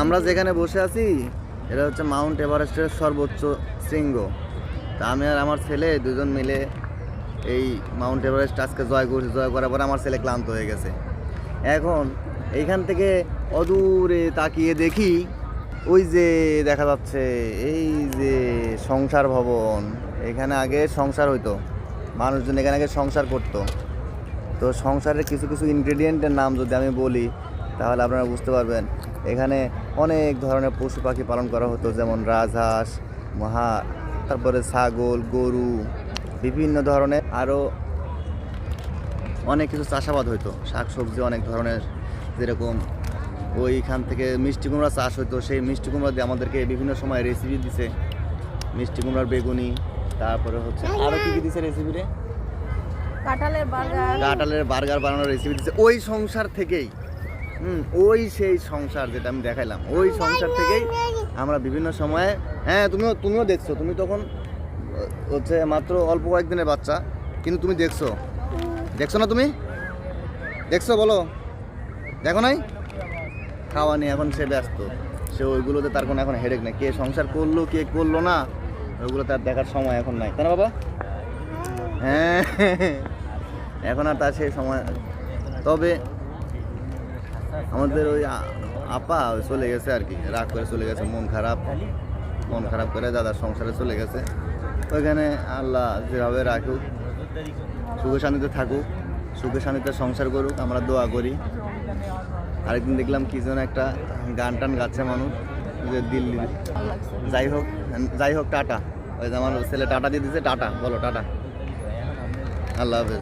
আমরা যেখানে বসে আছি, এটা হচ্ছে মাউন্ট এভারেস্টের সর্বোচ্চ শৃঙ্গ। তা আমি আর আমার ছেলে দুজন মিলে এই মাউন্ট এভারেস্ট আজকে জয় করছি, জয় করার পরে আমার ছেলে ক্লান্ত হয়ে গেছে। এখন এইখান থেকে অদূরে তাকিয়ে দেখি, ওই যে দেখা যাচ্ছে, এই যে সংসার ভবন। এখানে আগে সংসার হইতো, মানুষজন এখানে আগে সংসার করতো। তো সংসারের কিছু কিছু ইনগ্রেডিয়েন্টের নাম যদি আমি বলি তাহলে আপনারা বুঝতে পারবেন এখানে অনেক ধরনের পশু পাখি পালন করা হতো যেমন রাজহাঁস মহা তারপরে ছাগল গরু বিভিন্ন ধরনের আরও অনেক কিছু চাষাবাদ হতো শাক সবজি অনেক ধরনের যেরকম ওইখান থেকে মিষ্টি কুমড়া চাষ হতো সেই মিষ্টি কুমড়া দিয়ে আমাদেরকে বিভিন্ন সময় রেসিপি দিছে। মিষ্টি কুমড়ার বেগুনি তারপরে হচ্ছে আরও কী কী দিছে রেসিপি রে? কাঁঠালের বার্গার। বার্গার বানানোর রেসিপি দিচ্ছে ওই সংসার থেকেই হুম, ওই সেই সংসার যেটা আমি দেখাইলাম, ওই সংসার থেকেই আমরা বিভিন্ন সময়ে হ্যাঁ তুমিও তুমিও দেখছ, তুমি তখন হচ্ছে মাত্র অল্প কয়েকদিনের বাচ্চা, কিন্তু তুমি দেখছ। দেখছ না তুমি? দেখছ, বলো। দেখো নাই? খাওয়া নিয়ে এখন সে ব্যস্ত। সে ওইগুলোতে তার কোনো এখন হেডেক নেই। কে সংসার করল, কে করল না ওইগুলো তার দেখার সময় এখন নাই। তাই না, বাবা? হ্যাঁ। এখন আর তার সেই সময় তবে আমাদের ওই আপা চলে গেছে আর কি, রাগ করে চলে গেছে, মন খারাপ মন খারাপ করে দাদার সংসারে চলে গেছে। ওইখানে আল্লাহ যেভাবে রাখুক, সুখে শান্তিতে থাকুক, সুখে শান্তিতে সংসার করুক, আমরা দোয়া করি। আরেকদিন দেখলাম কি যেন একটা গান টান গাচ্ছে মানুষ, যে দিল্লি যাই হোক যাই হোক, টাটা। ওই যে আমার ছেলে টাটা দিয়ে দিছে, টাটা, বলো টাটা। আল্লাহ হাফেজ।